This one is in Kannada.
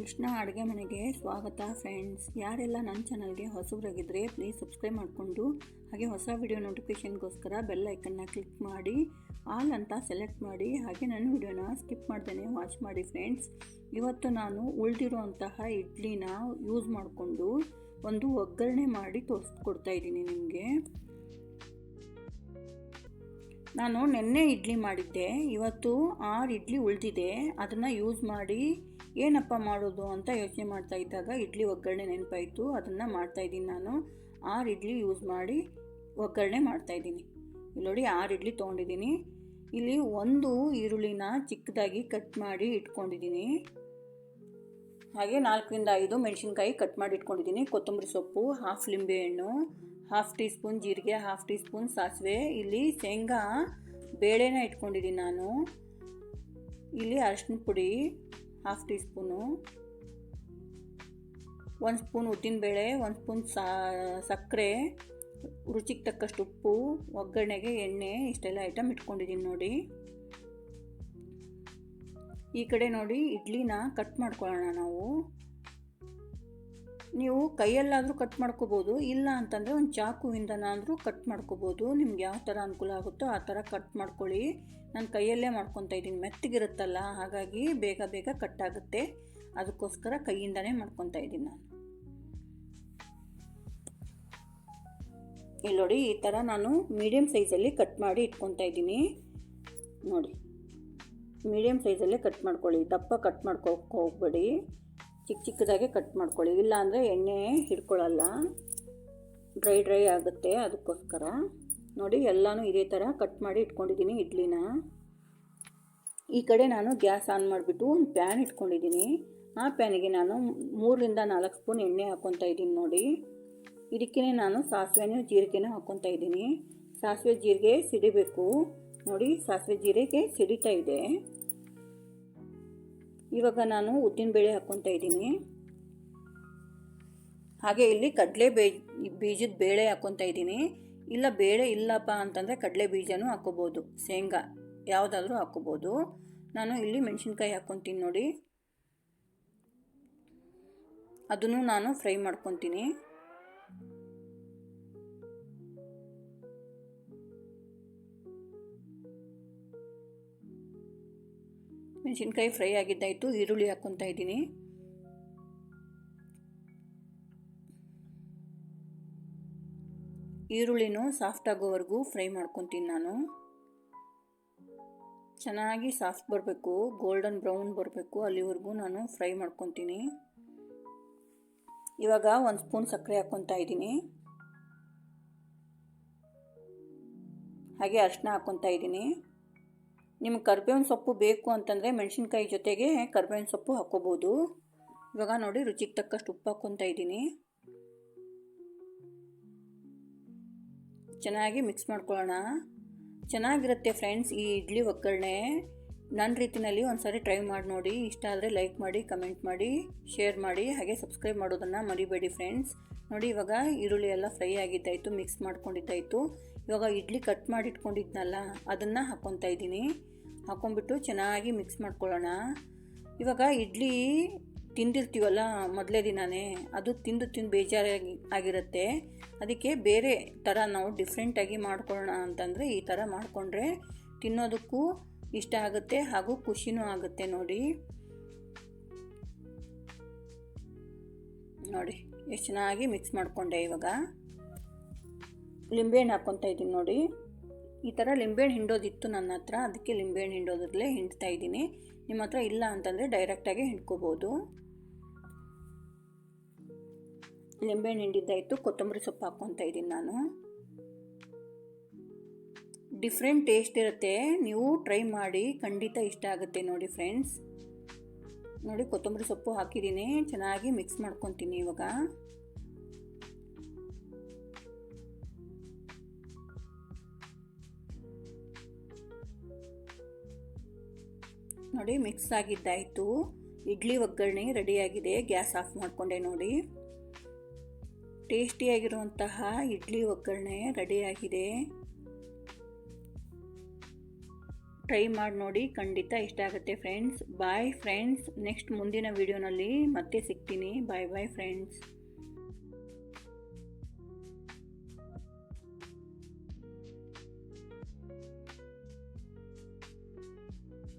ಕೃಷ್ಣ ಅಡುಗೆ ಮನೆಗೆ ಸ್ವಾಗತ ಫ್ರೆಂಡ್ಸ್ ಯಾರೆಲ್ಲ ನನ್ನ ಚಾನಲ್ಗೆ ಹೊಸಬರಾಗಿದ್ದರೆ ಪ್ಲೀಸ್ ಸಬ್ಸ್ಕ್ರೈಬ್ ಮಾಡಿಕೊಂಡು, ಹಾಗೆ ಹೊಸ ವಿಡಿಯೋ ನೋಟಿಫಿಕೇಷನ್ಗೋಸ್ಕರ ಬೆಲ್ ಐಕನ್ನ ಕ್ಲಿಕ್ ಮಾಡಿ ಆಲ್ ಅಂತ ಸೆಲೆಕ್ಟ್ ಮಾಡಿ, ಹಾಗೆ ನನ್ನ ವಿಡಿಯೋನ ಸ್ಕಿಪ್ ಮಾಡ್ದೇನೆ ವಾಚ್ ಮಾಡಿ ಫ್ರೆಂಡ್ಸ್ ಇವತ್ತು ನಾನು ಉಳಿದಿರುವಂತಹ ಇಡ್ಲಿನ ಯೂಸ್ ಮಾಡಿಕೊಂಡು ಒಂದು ಒಗ್ಗರಣೆ ಮಾಡಿ ತೋರಿಸ್ಕೊಡ್ತಾ ಇದ್ದೀನಿ ನಿಮಗೆ. ನಾನು ನೆನ್ನೆ ಇಡ್ಲಿ ಮಾಡಿದ್ದೆ. ಇವತ್ತು ಆರು ಇಡ್ಲಿ ಉಳಿದಿದೆ. ಅದನ್ನು ಯೂಸ್ ಮಾಡಿ ಏನಪ್ಪ ಮಾಡೋದು ಅಂತ ಯೋಚನೆ ಮಾಡ್ತಾ ಇದ್ದಾಗ ಇಡ್ಲಿ ಒಗ್ಗರಣೆ ನೆನಪಾಯಿತು, ಅದನ್ನು ಮಾಡ್ತಾಯಿದ್ದೀನಿ ನಾನು. ಆರು ಇಡ್ಲಿ ಯೂಸ್ ಮಾಡಿ ಒಗ್ಗರಣೆ ಮಾಡ್ತಾಯಿದ್ದೀನಿ ಇಲ್ಲಿ ನೋಡಿ ಆರು ಇಡ್ಲಿ ತೊಗೊಂಡಿದ್ದೀನಿ. ಇಲ್ಲಿ ಒಂದು ಈರುಳ್ಳಿನ ಚಿಕ್ಕದಾಗಿ ಕಟ್ ಮಾಡಿ ಇಟ್ಕೊಂಡಿದ್ದೀನಿ. ಹಾಗೆ ನಾಲ್ಕರಿಂದ ಐದು ಮೆಣಸಿನ್ಕಾಯಿ ಕಟ್ ಮಾಡಿ ಇಟ್ಕೊಂಡಿದ್ದೀನಿ. ಕೊತ್ತಂಬರಿ ಸೊಪ್ಪು ಹಾಫ್ ಲಿಂಬೆಹಣ್ಣು ಹಾಫ್ ಟೀ ಸ್ಪೂನ್ ಜೀರಿಗೆ ಹಾಫ್ ಟೀ ಸ್ಪೂನ್ ಸಾಸಿವೆ. ಇಲ್ಲಿ ಶೇಂಗಾ, ಬೇಳೆನ ಇಟ್ಕೊಂಡಿದ್ದೀನಿ ನಾನು. ಇಲ್ಲಿ ಅರಿಶಿನ ಪುಡಿ ಹಾಫ್ ಟೀ ಸ್ಪೂನು ಒಂದು ಸ್ಪೂನ್ ಉದ್ದಿನಬೇಳೆ ಒಂದು ಸ್ಪೂನ್ ಸಕ್ಕರೆ, ರುಚಿಗೆ ತಕ್ಕಷ್ಟು ಉಪ್ಪು, ಒಗ್ಗರಣೆಗೆ ಎಣ್ಣೆ, ಇಷ್ಟೆಲ್ಲ ಐಟಮ್ ಇಟ್ಕೊಂಡಿದ್ದೀನಿ ನೋಡಿ. ಈ ಕಡೆ ನೋಡಿ, ಇಡ್ಲಿನ ಕಟ್ ಮಾಡ್ಕೊಳ್ಳೋಣ ನಾವು. ನೀವು ಕೈಯಲ್ಲಾದರೂ ಕಟ್ ಮಾಡ್ಕೋಬೋದು, ಇಲ್ಲ ಅಂತಂದರೆ ಒಂದು ಚಾಕುವಿಂದನಾದರೂ ಕಟ್ ಮಾಡ್ಕೋಬೋದು. ನಿಮ್ಗೆ ಯಾವ ಥರ ಅನುಕೂಲ ಆಗುತ್ತೋ ಆ ಥರ ಕಟ್ ಮಾಡ್ಕೊಳ್ಳಿ. ನಾನು ಕೈಯಲ್ಲೇ ಮಾಡ್ಕೊತಾ ಇದ್ದೀನಿ. ಮೆತ್ತಗಿರುತ್ತಲ್ಲ, ಹಾಗಾಗಿ ಬೇಗ ಬೇಗ ಕಟ್ ಆಗುತ್ತೆ. ಅದಕ್ಕೋಸ್ಕರ ಕೈಯಿಂದನೇ ಮಾಡ್ಕೊತಾ ಇದ್ದೀನಿ ನಾನು. ಇಲ್ಲಿ ನೋಡಿ, ಈ ಥರ ನಾನು ಮೀಡಿಯಮ್ ಸೈಜಲ್ಲಿ ಕಟ್ ಮಾಡಿ ಇಟ್ಕೊತಾ ಇದ್ದೀನಿ. ನೋಡಿ ಮೀಡಿಯಮ್ ಸೈಜಲ್ಲೇ ಕಟ್ ಮಾಡ್ಕೊಳ್ಳಿ. ದಪ್ಪ ಕಟ್ ಮಾಡ್ಕೊ, ಹೋಗ್ಬೇಡಿ. ಚಿಕ್ಕ ಚಿಕ್ಕದಾಗೆ ಕಟ್ ಮಾಡ್ಕೊಳ್ಳಿ. ಇಲ್ಲ ಅಂದರೆ ಎಣ್ಣೆ ಹಿಡ್ಕೊಳ್ಳಲ್ಲ. ಡ್ರೈ ಡ್ರೈ ಆಗುತ್ತೆ ಅದಕ್ಕೋಸ್ಕರ. ನೋಡಿ, ಎಲ್ಲನೂ ಇದೇ ಥರ ಕಟ್ ಮಾಡಿ ಇಟ್ಕೊಂಡಿದ್ದೀನಿ ಇಡ್ಲಿನ. ಈ ಕಡೆ ನಾನು ಗ್ಯಾಸ್ ಆನ್ ಮಾಡಿಬಿಟ್ಟು ಒಂದು ಪ್ಯಾನ್ ಇಟ್ಕೊಂಡಿದ್ದೀನಿ. ಆ ಪ್ಯಾನಿಗೆ ನಾನು ಮೂರರಿಂದ ನಾಲ್ಕು ಸ್ಪೂನ್ ಎಣ್ಣೆ ಹಾಕ್ಕೊತಾ ಇದ್ದೀನಿ ನೋಡಿ. ಇದಕ್ಕೇ ನಾನು ಸಾಸಿವೆನೂ ಜೀರಿಗೆನೂ ಹಾಕ್ಕೊತಾ ಇದ್ದೀನಿ. ಸಾಸಿವೆ ಜೀರಿಗೆ ಸಿಡಿಬೇಕು. ನೋಡಿ, ಸಾಸಿವೆ ಜೀರಿಗೆ ಸಿಡಿತಾ ಇದೆ. ಇವಾಗ ನಾನು ಉದ್ದಿನ ಬೇಳೆ ಹಾಕ್ಕೊತಾ ಇದ್ದೀನಿ. ಹಾಗೆ ಇಲ್ಲಿ ಕಡಲೆ ಬೇ, ಬೀಜದ ಬೇಳೆ ಹಾಕ್ಕೊತಾ ಇದ್ದೀನಿ. ಇಲ್ಲ ಬೇಳೆ ಇಲ್ಲಪ್ಪ ಅಂತಂದರೆ ಕಡಲೆ ಬೀಜನೂ ಹಾಕ್ಕೋಬೋದು. ಶೇಂಗಾ ಯಾವುದಾದ್ರೂ ಹಾಕ್ಕೋಬೋದು. ನಾನು ಇಲ್ಲಿ ಮೆಣಸಿನ್ಕಾಯಿ ಹಾಕ್ಕೊತೀನಿ ನೋಡಿ. ಅದನ್ನು ನಾನು ಫ್ರೈ ಮಾಡ್ಕೊತೀನಿ. ಮೆಣಸಿನ್ಕಾಯಿ ಫ್ರೈ ಆಗಿದ್ದಾಯಿತು, ಈರುಳ್ಳಿ ಹಾಕ್ಕೊತಾ ಇದ್ದೀನಿ. ಈರುಳ್ಳಿನೂ ಸಾಫ್ಟ್ ಆಗೋವರೆಗೂ ಫ್ರೈ ಮಾಡ್ಕೊತೀನಿ ನಾನು. ಚೆನ್ನಾಗಿ ಸಾಫ್ಟ್ ಬರಬೇಕು ಗೋಲ್ಡನ್ ಬ್ರೌನ್ ಬರಬೇಕು, ಅಲ್ಲಿವರೆಗೂ ನಾನು ಫ್ರೈ ಮಾಡ್ಕೊತೀನಿ. ಇವಾಗ ಒಂದು ಸ್ಪೂನ್ ಸಕ್ಕರೆ ಹಾಕ್ಕೊತಾ ಇದ್ದೀನಿ. ಹಾಗೆ ಅರಿಶಿನ ಹಾಕ್ಕೊತಾ ಇದ್ದೀನಿ. ನಿಮ್ಗೆ ಕರ್ಬೇವಿನ ಸೊಪ್ಪು ಬೇಕು ಅಂತಂದರೆ ಮೆಣಸಿನ್ಕಾಯಿ ಜೊತೆಗೆ ಕರ್ಬೇವಿನ ಸೊಪ್ಪು ಹಾಕ್ಕೋಬೋದು. ಇವಾಗ ನೋಡಿ ರುಚಿಗೆ ತಕ್ಕಷ್ಟು ಉಪ್ಪು ಹಾಕ್ಕೊತಾ ಇದ್ದೀನಿ. ಚೆನ್ನಾಗಿ ಮಿಕ್ಸ್ ಮಾಡ್ಕೊಳ್ಳೋಣ. ಚೆನ್ನಾಗಿರುತ್ತೆ ಫ್ರೆಂಡ್ಸ್ ಈ ಇಡ್ಲಿ ಒಗ್ಗರಣೆ. ನನ್ನ ರೀತಿಯಲ್ಲಿ ಒಂದು ಸಾರಿ ಟ್ರೈ ಮಾಡಿ ನೋಡಿ. ಇಷ್ಟ ಆದರೆ ಲೈಕ್ ಮಾಡಿ ಕಮೆಂಟ್ ಮಾಡಿ ಶೇರ್ ಮಾಡಿ, ಹಾಗೆ ಸಬ್ಸ್ಕ್ರೈಬ್ ಮಾಡೋದನ್ನು ಮರಿಬೇಡಿ ಫ್ರೆಂಡ್ಸ್ ನೋಡಿ, ಇವಾಗ ಈರುಳ್ಳಿ ಎಲ್ಲ ಫ್ರೈ ಆಗಿದ್ದಾಯಿತು, ಮಿಕ್ಸ್ ಮಾಡ್ಕೊಂಡಿದ್ದಾಯಿತು. ಇವಾಗ ಇಡ್ಲಿ ಕಟ್ ಮಾಡಿ ಇಟ್ಕೊಂಡಿದ್ನಲ್ಲ ಅದನ್ನು ಹಾಕ್ಕೊತಾ ಇದ್ದೀನಿ. ಹಾಕೊಂಡ್ಬಿಟ್ಟು ಚೆನ್ನಾಗಿ ಮಿಕ್ಸ್ ಮಾಡ್ಕೊಳ್ಳೋಣ. ಇವಾಗ ಇಡ್ಲಿ ತಿಂದಿರ್ತೀವಲ್ಲ ಮೊದಲೇ ದಿನವೇ ಅದು ತಿಂದು ತಿಂದು ಬೇಜಾರಾಗಿ ಆಗಿರುತ್ತೆ. ಅದಕ್ಕೆ ಬೇರೆ ಥರ ನಾವು ಡಿಫ್ರೆಂಟಾಗಿ ಮಾಡ್ಕೊಳ್ಳೋಣ ಅಂತಂದರೆ ಈ ಥರ ಮಾಡಿಕೊಂಡ್ರೆ ತಿನ್ನೋದಕ್ಕೂ ಇಷ್ಟ ಆಗುತ್ತೆ ಹಾಗೂ ಖುಷಿನೂ ಆಗುತ್ತೆ ನೋಡಿ. ನೋಡಿ ಎಷ್ಟು ಚೆನ್ನಾಗಿ ಮಿಕ್ಸ್ ಮಾಡಿಕೊಂಡೆ ಇವಾಗ. ಲಿಂಬೆಹಣ್ಣು ಹಾಕ್ಕೊತಾ ಇದ್ದೀನಿ ನೋಡಿ. ಈ ಥರ ಲಿಂಬೆಹಣ್ಣು ಹಿಂಡೋದಿತ್ತು ನನ್ನ ಹತ್ರ. ಅದಕ್ಕೆ ಲಿಂಬೆಹಣ್ಣು ಹಿಂಡೋದ್ರಲ್ಲೇ ಹಿಂಡ್ತಾ ಇದ್ದೀನಿ. ನಿಮ್ಮ ಹತ್ರ ಇಲ್ಲ ಅಂತಂದರೆ ಡೈರೆಕ್ಟಾಗಿ ಹಿಂಡ್ಕೋಬೋದು. ಲಿಂಬೆಹಣ್ಣು ಹಿಂಡಿದ್ದಾಯಿತು ಕೊತ್ತಂಬರಿ ಸೊಪ್ಪು ಹಾಕ್ಕೊತಾ ಇದ್ದೀನಿ ನಾನು. ಡಿಫ್ರೆಂಟ್ ಟೇಸ್ಟ್ ಇರುತ್ತೆ. ನೀವು ಟ್ರೈ ಮಾಡಿ. ಖಂಡಿತ ಇಷ್ಟ ಆಗುತ್ತೆ ನೋಡಿ ಫ್ರೆಂಡ್ಸ್ ನೋಡಿ ಕೊತ್ತಂಬರಿ ಸೊಪ್ಪು ಹಾಕಿದ್ದೀನಿ ಚೆನ್ನಾಗಿ ಮಿಕ್ಸ್ ಮಾಡ್ಕೊತೀನಿ ಇವಾಗ. ನೋಡಿ ಮಿಕ್ಸ್ ಆಗಿದ್ದಾಯಿತು. ಇಡ್ಲಿ ಒಗ್ಗರಣೆ ರೆಡಿಯಾಗಿದೆ ಗ್ಯಾಸ್ ಆಫ್ ಮಾಡಿಕೊಂಡೆ ನೋಡಿ. ಟೇಸ್ಟಿಯಾಗಿರುವಂತಹ ಇಡ್ಲಿ ಒಗ್ಗರಣೆ ರೆಡಿಯಾಗಿದೆ ಟ್ರೈ ಮಾಡಿ ನೋಡಿ, ಖಂಡಿತ ಇಷ್ಟ ಆಗುತ್ತೆ ಫ್ರೆಂಡ್ಸ್ ಬಾಯ್ ಫ್ರೆಂಡ್ಸ್ ನೆಕ್ಸ್ಟ್ ಮುಂದಿನ ವೀಡಿಯೋನಲ್ಲಿ ಮತ್ತೆ ಸಿಗ್ತೀನಿ. ಬಾಯ್ ಬಾಯ್ ಫ್ರೆಂಡ್ಸ್